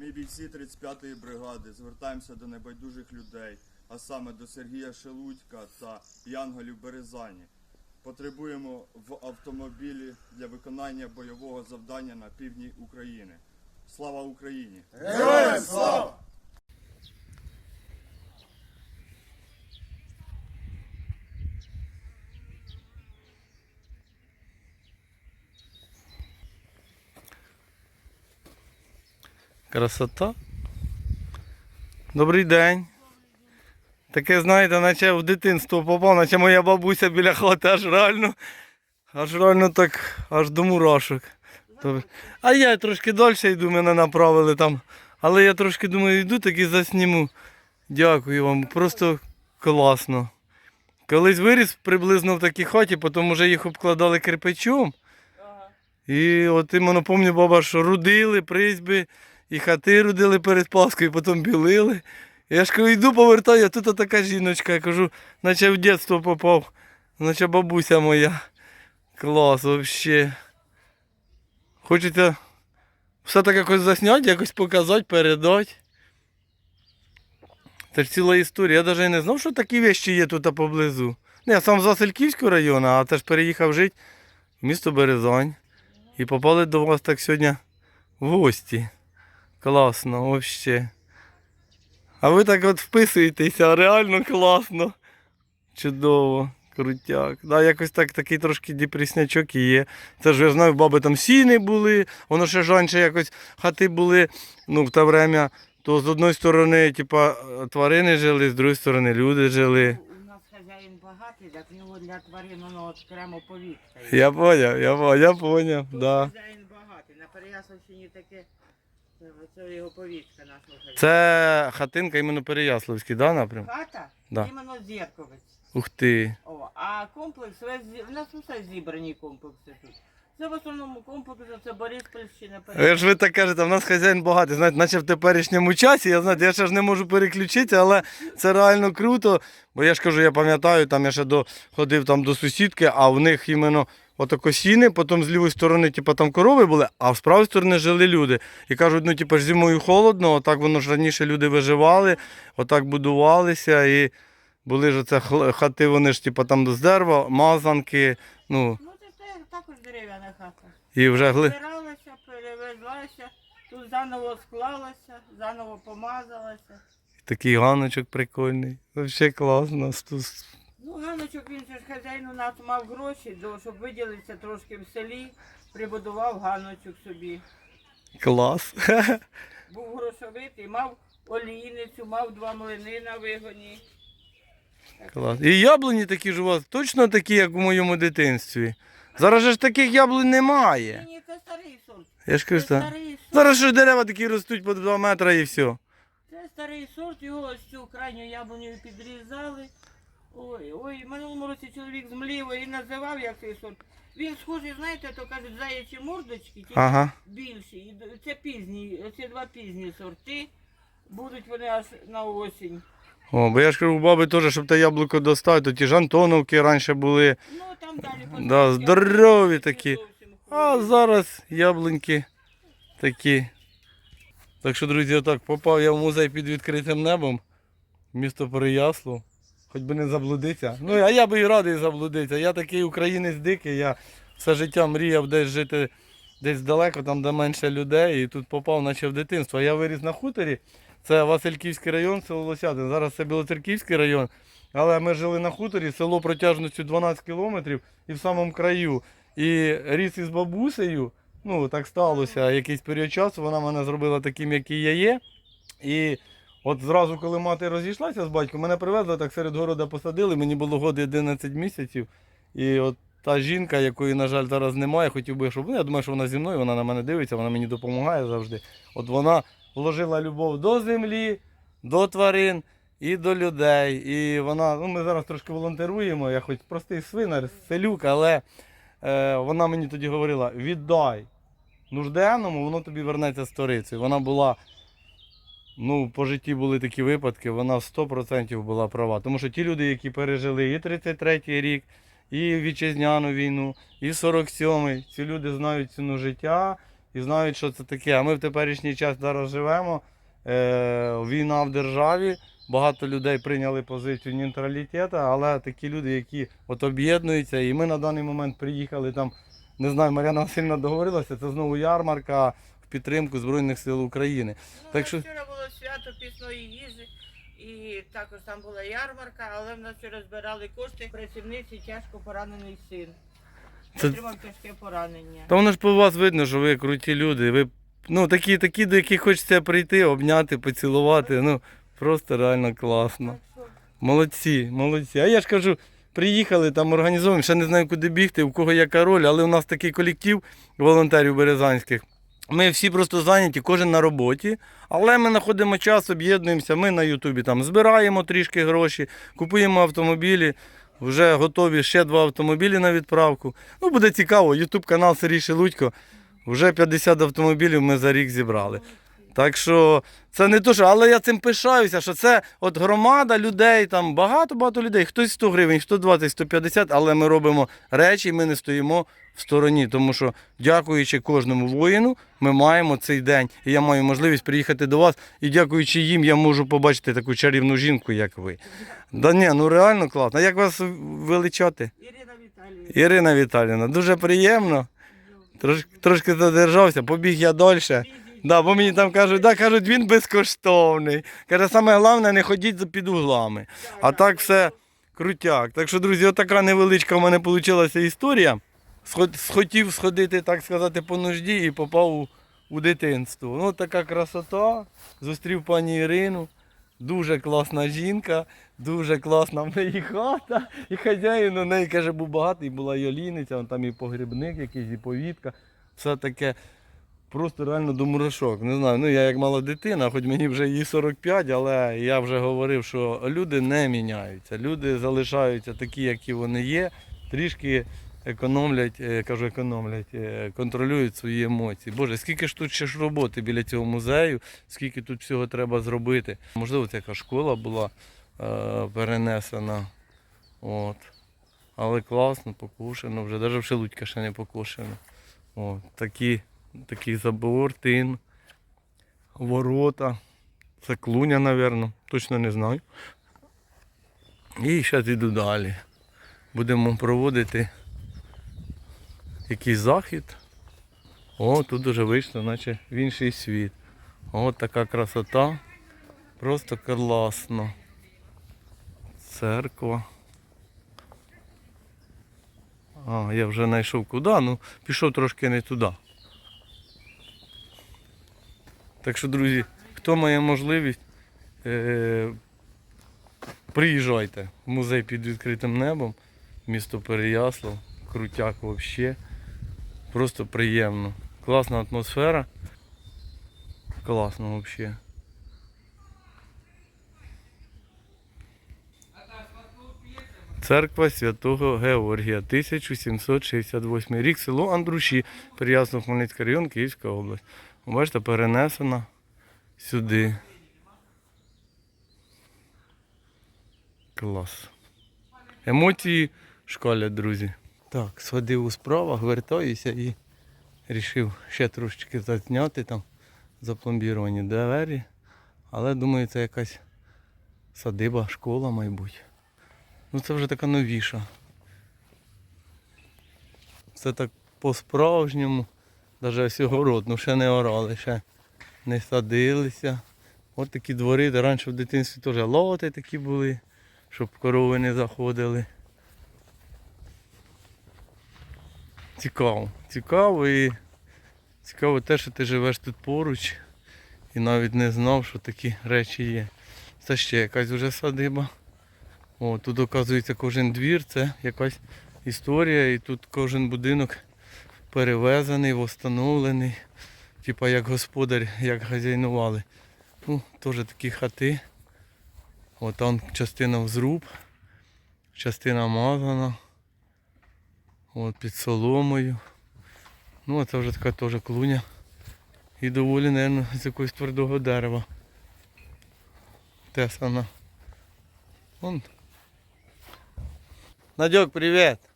Ми бійці 35-ї бригади звертаємося до небайдужих людей, а саме до Сергія Шелудька та Янголів Березані. Потребуємо в автомобілі для виконання бойового завдання на півдні України. Слава Україні! Героям слава! Красота. Добрий день. Таке, знаєте, наче в дитинство попав, наче моя бабуся біля хати, аж реально, аж реально так, аж до мурашок. Добре. А я трошки далі йду, мене направили там. Але я трошки думаю, йду так і засніму. Дякую вам, просто класно. Колись виріс приблизно в такій хаті, потім вже їх обкладали кирпичом. І от іменно пам'ятаю, баба, що рудили призьби, і хати рудили перед Паскою, потім білили. Я ж коли йду, повертаю, а тут така жіночка, я кажу, наче в дитинство попав, наче бабуся моя. Клас взагалі. Хочеться все так якось засняти, якось показати, передати. Це ж ціла історія. Я навіть не знав, що такі вещі є тут поблизу. Ну, я сам з Васильківського району, а теж переїхав жити в місто Березань. І попали до вас так сьогодні в гості. Класно, взагалі. А ви так от вписуєтеся, реально класно. Чудово, крутяк. Да, якось так такий трошки депреснячок і є. Це ж я знаю, баби там сіни були, воно ще ж раніше якось хати були, ну, в те время, то з одної сторони, типа, тварини жили, з другої сторони люди жили. У нас хазяїн багатий, так в нього для тварин воно окремо повітка. Я поняв, я поняв, я поняв, да. хазяїн багатий. На Переяславщині таке, це, його повітка нашого. Це хатинка іменно Переяславський, да, напрям? Хата, Да. іменно Зірковець. Ух ти. О, а комплекс, весь, зі- у нас усе зібрані комплекси тут. Це в основному комплекс, це Бориспільщина. Ви ж ви так кажете, в нас хазяїн багатий, знаєте, наче в теперішньому часі, я знаєте, я ще ж не можу переключитися, але це реально круто. Бо я ж кажу, я пам'ятаю, там я ще до, ходив там до сусідки, а в них іменно отако сіни, потім з лівої сторони, типу, там корови були, а з правої сторони жили люди. І кажуть, ну типу ж зимою холодно, отак воно ж раніше люди виживали, отак будувалися і були ж оце хати, вони ж типу там з дерева, мазанки, ну, Ну це також дерев'яна хата. і вже гли. Збиралася, перевезлася, тут заново склалася, заново помазалася. Такий ганочок прикольний. Взагалі класно. Ганочок, він же ж хазяїн у нас мав гроші, до- щоб виділитися трошки в селі, прибудував ганочок собі. Клас. Був грошовитий, мав олійницю, мав два млини на вигоні. Клас. І яблуні такі ж у вас точно такі, як у моєму дитинстві. Зараз же ж таких яблунь немає. Ні, це старий сорт. Я ж Це кажу, так. старий сорт. Зараз ж дерева такі ростуть по 2 метри і все. Це старий сорт, його ось цю крайню яблуню підрізали. Ой, ой, в минулому році чоловік з Мліва і називав як цей сорт. Він схожий, знаєте, то кажуть, заячі мордочки, тільки Ага. більші. І Це пізні, це два пізні сорти. Будуть вони аж на осінь. О, бо я ж кажу, у баби теж, щоб те яблуко достати, то ті ж Антоновки раніше були. Ну там далі Да, подивіться, здорові такі. зовсім А зараз яблуньки такі. Так що, друзі, отак попав я в музей під відкритим небом. Місто Переяслав. Хоч би не заблудитися. Ну, а я би і радий заблудитися. Я такий українець дикий, я все життя мріяв десь жити десь далеко, там де менше людей, і тут попав, наче в дитинство. Я виріс на хуторі. Це Васильківський район, село Лосятин. Зараз це Білоцерківський район. Але ми жили на хуторі, село протяжністю 12 кілометрів і в самому краю. І ріс із бабусею. Ну, так сталося. Якийсь період часу вона мене зробила таким, який я є. І от зразу, коли мати розійшлася з батьком, мене привезли так серед города посадили, мені було годи 11 місяців. І от та жінка, якої, на жаль, зараз немає, хотів би, щоб. Ну, я думаю, що вона зі мною, вона на мене дивиться, вона мені допомагає завжди. От вона вложила любов до землі, до тварин і до людей. І вона, ну ми зараз трошки волонтеруємо, я хоч простий свинар, селюк, але е, вона мені тоді говорила: віддай нужденному, воно тобі вернеться сторицею. Вона була. Ну, по житті були такі випадки, вона 100% була права. Тому що ті люди, які пережили і 33-й рік, і вітчизняну війну, і 47-й, ці люди знають ціну життя, і знають, що це таке. А ми в теперішній час зараз живемо. Е, війна в державі. Багато людей прийняли позицію нейтралітету, але такі люди, які от об'єднуються, і ми на даний момент приїхали там, не знаю, Мар'яна Васильівна договорилася, це знову ярмарка підтримку Збройних сил України. Ну, Так що- Вчора було свято пісної їжі, і також там була ярмарка, але в нас вчора збирали кошти працівниці тяжко поранений син. Це- Отримав тяжке поранення. Та воно ж по вас видно, що ви круті люди. Ви ну, такі, такі, до яких хочеться прийти, обняти, поцілувати. Ну, просто реально класно. Молодці, молодці. А я ж кажу, приїхали там організовуємо, ще не знаю, куди бігти, у кого яка роль, але у нас такий колектив волонтерів березанських. Ми всі просто зайняті, кожен на роботі, але ми знаходимо час, об'єднуємося. Ми на Ютубі там збираємо трішки гроші, купуємо автомобілі. Вже готові ще два автомобілі на відправку. Ну, буде цікаво, Ютуб канал Сергій Шелудько. Вже 50 автомобілів ми за рік зібрали. Так що це не то, що, але я цим пишаюся, що це от громада людей, там багато-багато людей, хтось 100 гривень, хто 20, 150, але ми робимо речі, ми не стоїмо в стороні. Тому що, дякуючи кожному воїну, ми маємо цей день. І я маю можливість приїхати до вас. І дякуючи їм, я можу побачити таку чарівну жінку, як ви. Да ні, ну реально класно. Як вас величати? Ірина Віталіївна. Ірина Віталіївна, дуже приємно. Трошки, трошки задержався, побіг я далі. Да, бо мені там кажуть, да, кажуть, він безкоштовний. Каже, саме головне, не ходіть за під углами. А так все крутяк. Так що, друзі, отака невеличка в мене вийшла історія. Схотів сходити, так сказати, по нужді і попав у, у дитинство. Ну, така красота. Зустрів пані Ірину. Дуже класна жінка, дуже класна в неї хата. І хазяїн у неї каже, був багатий, була і олійниця, там і погрібник якийсь, і повітка. Все таке просто реально до мурашок. Не знаю, ну я як мала дитина, хоч мені вже їй 45, але я вже говорив, що люди не міняються. Люди залишаються такі, які вони є, трішки економлять, е, кажу, економлять, е, контролюють свої емоції. Боже, скільки ж тут ще ж роботи біля цього музею, скільки тут всього треба зробити. Можливо, це яка школа була е, перенесена. От. Але класно, покушено вже, навіть в Шелудька ще не покушено. От. Такі, такий забор, тин, ворота. Це клуня, мабуть, точно не знаю. І зараз йду далі. Будемо проводити якийсь захід. О, тут вже вийшло, наче в інший світ. О, така красота. Просто класно. Церква. А, я вже знайшов куди, ну пішов трошки не туди. Так що, друзі, хто має можливість, е- приїжджайте в музей під відкритим небом, місто Переяслав, крутяк взагалі. Просто приємно. Класна атмосфера. Класно взагалі. Церква Святого Георгія, 1768 рік, село Андруші, Переяслав Хмельницький район, Київська область. Бачите, перенесена сюди. Клас. Емоції шкалять, друзі. Так, сходив у справах, вертаюся і вирішив ще трошечки зазняти там запломбіровані двері. Але думаю, це якась садиба, школа, мабуть. Ну це вже така новіша. Це так по-справжньому. Навіть ось огород, ну ще не орали, ще не садилися. От такі двори, де раніше в дитинстві теж лоти такі були, щоб корови не заходили. Цікаво. Цікаво і цікаво те, що ти живеш тут поруч і навіть не знав, що такі речі є. Це ще якась вже садиба. О, тут оказується кожен двір, це якась історія, і тут кожен будинок перевезений, встановлений. Типа як господар, як хазяйнували. Ну, теж такі хати. От там частина в зруб, частина мазана. От під соломою. Ну, а це вже така теж клуня. І доволі, мабуть, з якогось твердого дерева. Тесана. Вон. Надьок, привіт.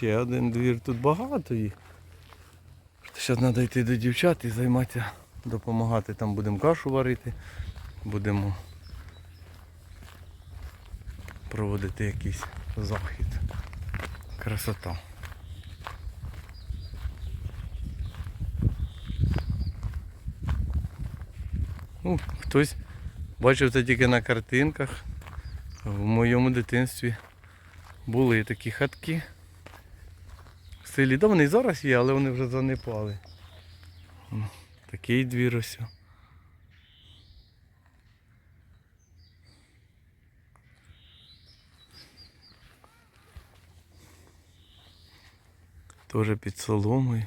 Ще один двір. Тут багато їх. Зараз треба йти до дівчат і займатися, допомагати. Там будемо кашу варити, будемо проводити якийсь захід. Красота. Ну, хтось бачив це тільки на картинках. В моєму дитинстві були такі хатки в селі. Да вони і зараз є, але вони вже занепали. Такий двір ось. Теж під соломою.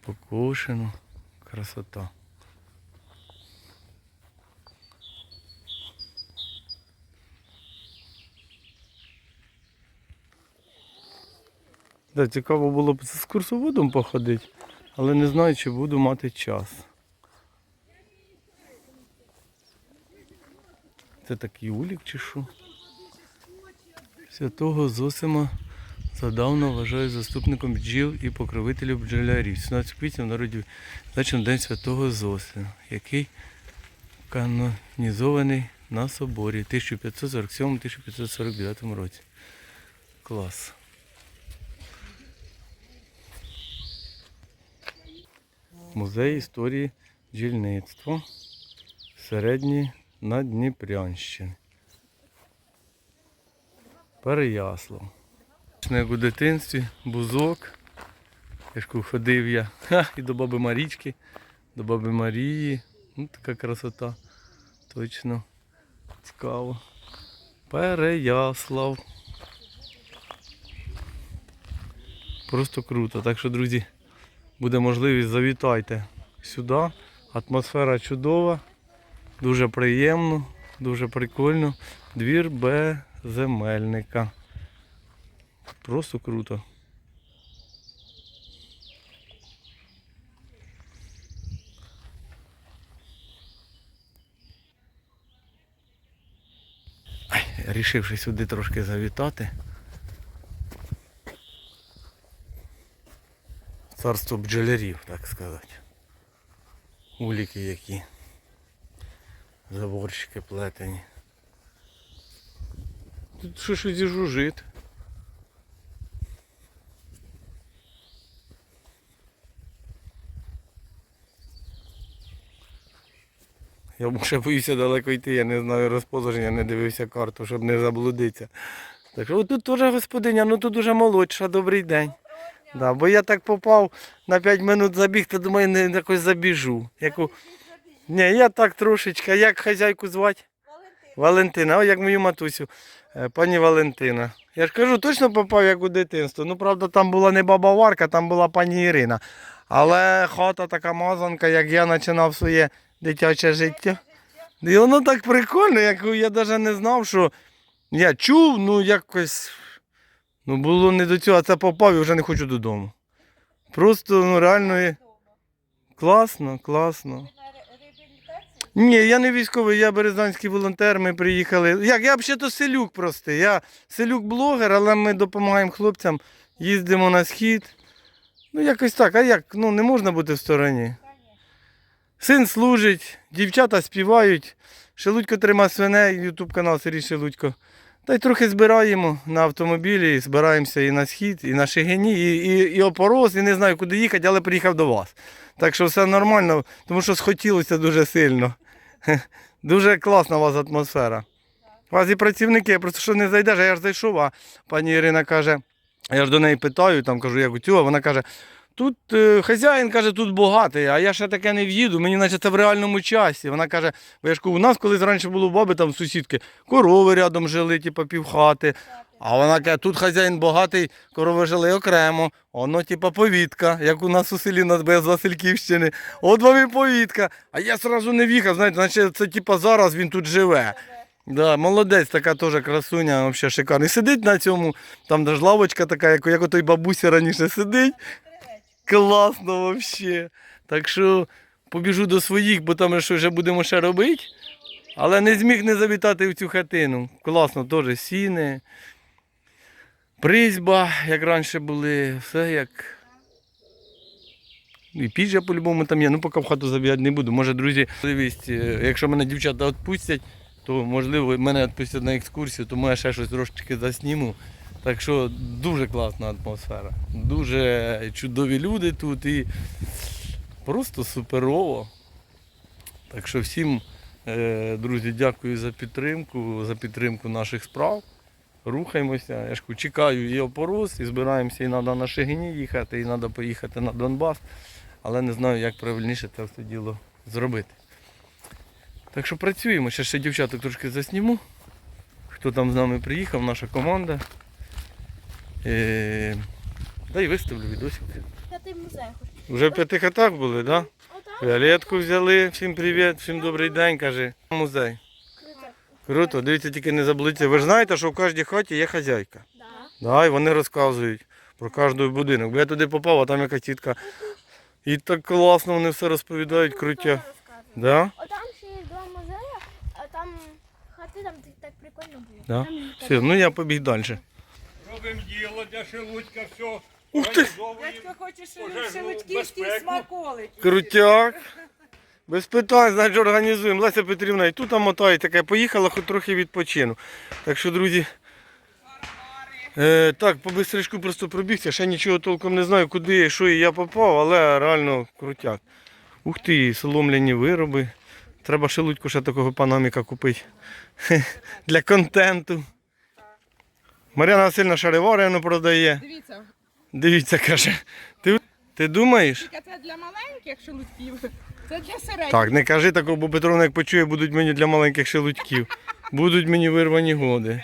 Покошено. Красота. Да, цікаво було б з екскурсоводом походити, але не знаю, чи буду мати час. Це такий улік чи що? Святого Зосима задавно вважають заступником бджіл і покровителем бджолярів. 17 квітня в народі День Святого Зосина, який канонізований на соборі в 1547-1549 році. Клас. Музей історії бджільництва середній Надніпрянщини. Переяслав. Як у дитинстві, бузок. Я ж кажу, ходив я ха, і до баби Марічки, до баби Марії. Ну, така красота. Точно. Цікаво. Переяслав. Просто круто. Так що, друзі, буде можливість, завітайте сюди. Атмосфера чудова, дуже приємно, дуже прикольно. Двір безземельника. Просто круто. Рішивши сюди трошки завітати. Царство бджолярів, так сказати. Уліки які. Заборчики плетені. Тут щось і жужить. Я ще боюся далеко йти, я не знаю розположення, не дивився карту, щоб не заблудитися. Так що тут теж господиня, ну тут уже молодша, добрий день. Да, бо я так попав на 5 минут забіг, то думаю, не якось забіжу. Яку... Ні, я так трошечки, як хазяйку звати? Валентина, о, як мою матусю, Е, пані Валентина. Я ж кажу, точно попав як у дитинство. Ну, правда, там була не баба Варка, там була пані Ірина. Але хата така мазанка, як я починав своє дитяче життя. І воно так прикольно, як я навіть не знав, що я чув, ну якось. Ну було не до цього, а це попав і вже не хочу додому. Просто ну реально класно, класно. Ні, я не військовий, я березанський волонтер, ми приїхали. Як, я взагалі то селюк простий. Я селюк-блогер, але ми допомагаємо хлопцям, їздимо на схід. Ну, якось так, а як? Ну, не можна бути в стороні. Син служить, дівчата співають. Шелудько трима свиней, ютуб канал Сергій Шелудько. Та й трохи збираємо на автомобілі, збираємося і на схід, і на Шигині, і, і, і опорос, і не знаю, куди їхати, але приїхав до вас. Так що все нормально, тому що схотілося дуже сильно. Дуже класна у вас атмосфера. У вас і працівники, просто що не зайдеш, а я ж зайшов, а пані Ірина каже, я ж до неї питаю, там кажу, як у цього, вона каже, тут е, хазяїн каже, тут багатий, а я ще таке не в'їду, мені наче це в реальному часі. Вона каже, бо я ж кажу, у нас колись раніше було баби там сусідки, корови рядом жили, типу півхати. А вона каже, тут хазяїн багатий, корови жили окремо, воно типа повітка, як у нас у селі на без Васильківщини. От вам і повітка. А я одразу не в'їхав, знаєте, наче це типа зараз він тут живе. Да, молодець, така теж красуня, взагалі шикарна. І сидить на цьому, там де лавочка така, як, як у той бабусі раніше сидить. Класно взагалі. Так що побіжу до своїх, бо там що вже будемо ще робити. Але не зміг не завітати в цю хатину. Класно, теж сіни. призьба, як раніше були, все як. І піжа по-любому там є. Ну, поки в хату забігати не буду. Може, друзі, е, якщо мене дівчата відпустять, то можливо мене відпустять на екскурсію, тому я ще щось трошечки засніму. Так що дуже класна атмосфера. Дуже чудові люди тут і просто суперово. Так що всім, е, друзі, дякую за підтримку, за підтримку наших справ. Рухаємося. Я ж чекаю і опорос, і збираємося, і треба на Шигині їхати, і треба поїхати на Донбас. Але не знаю, як правильніше це все діло зробити. Так що працюємо. Ще ще дівчаток трошки засніму. Хто там з нами приїхав, наша команда. Е, Та й виставлю відосик. П'ятий музей. Вже в п'яти хатах були, так? Да? Отак? Фіолетку взяли, всім привіт, всім добрий день, каже. Музей. Круто. Круто, дивіться, тільки не заблудіться. Ви ж знаєте, що в кожній хаті є хазяйка. Да. Да, і вони розказують про кожний будинок. Бо я туди попав, а там яка тітка. І так класно вони все розповідають, розказує? Да? Отам ще є два музеї, а там хати там так- так прикольно було. Да? Все, ну я побіг далі. Робимо діло для шелудька, все. Ух ти! Дядько хоче Пожежну шелудьківські смаколики. Крутяк. Без питань, значить, організуємо. Леся Петрівна і тут там мотає таке. Поїхала, хоч трохи відпочину. Так що, друзі. Е, так, по бистричку просто пробігся. Ще нічого толком не знаю, куди, що і я попав, але реально крутяк. Ух ти, соломляні вироби. Треба шелудьку ще такого панаміка купити. Для контенту. Мар'яна Васильівна шариварину продає. Дивіться, Дивіться, каже. Ти, ти думаєш? тільки це для маленьких шелудьків, це для середніх. Так, не кажи такого, бо Петровна як почує, будуть мені для маленьких шелудьків. Будуть мені вирвані годи.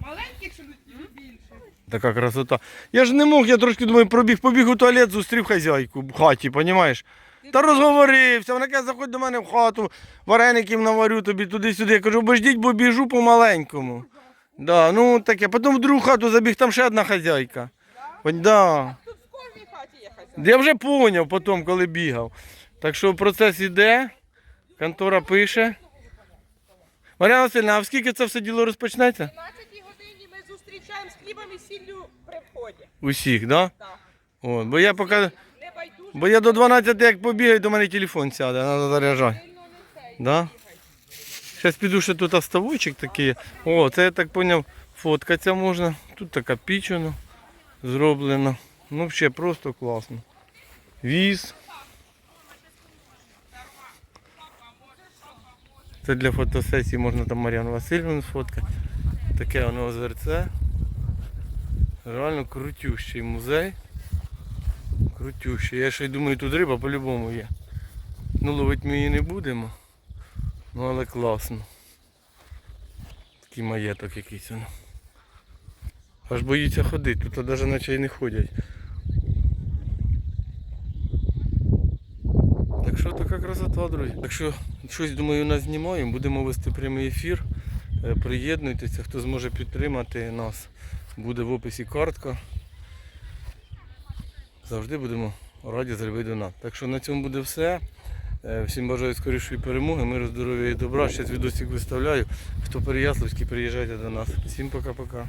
Маленьких шелудьків більше. Така красота. Я ж не мог, я трошки думаю, пробіг, побіг у туалет, зустрів хазяйку в хаті, понімаєш? Та розговорився, вона каже, заходь до мене в хату, вареників наварю тобі туди-сюди. Я кажу, обождіть, бо біжу по-маленькому. Да, ну таке. Потім в другу хату забіг, там ще одна хазяйка. Да. Тут в кожній хаті є хазяїн. Я вже поняв потім, коли бігав. Так що процес іде, контора пише. Мар'яна Васильівна, а в скільки це все діло розпочнеться? В 12 годині ми зустрічаємо з хлібом і сіллю при вході. Усіх, так? Да? Так. От, бо я поки. Бо я до 12 як побігаю, до мене телефон сяде, треба заряджати. Да? Зараз піду ще тут оставочок такий. О, це я так зрозумів, фоткатися можна. Тут така піч воно зроблена. Ну, взагалі просто класно. Віз. Це для фотосесії можна там Мар'яну Васильівну сфоткати. Таке воно озерце. Реально крутющий музей. Крутющий. Я ще й думаю, тут риба по-любому є. Ну, ловити ми її не будемо. Ну але класно. Такий маєток якийсь воно. Аж боїться ходити, тут навіть наче й не ходять. Так що така красота, друзі. Так що щось думаю нас знімаємо, будемо вести прямий ефір. Е, Приєднуйтеся, хто зможе підтримати нас. Буде в описі картка. Завжди будемо раді зробити донат. Так що на цьому буде все. Е, Всім бажаю скорішої перемоги, миру, здоров'я і добра. Ще відосик виставляю. Хто переяславський, приїжджайте до нас. Всім пока-пока.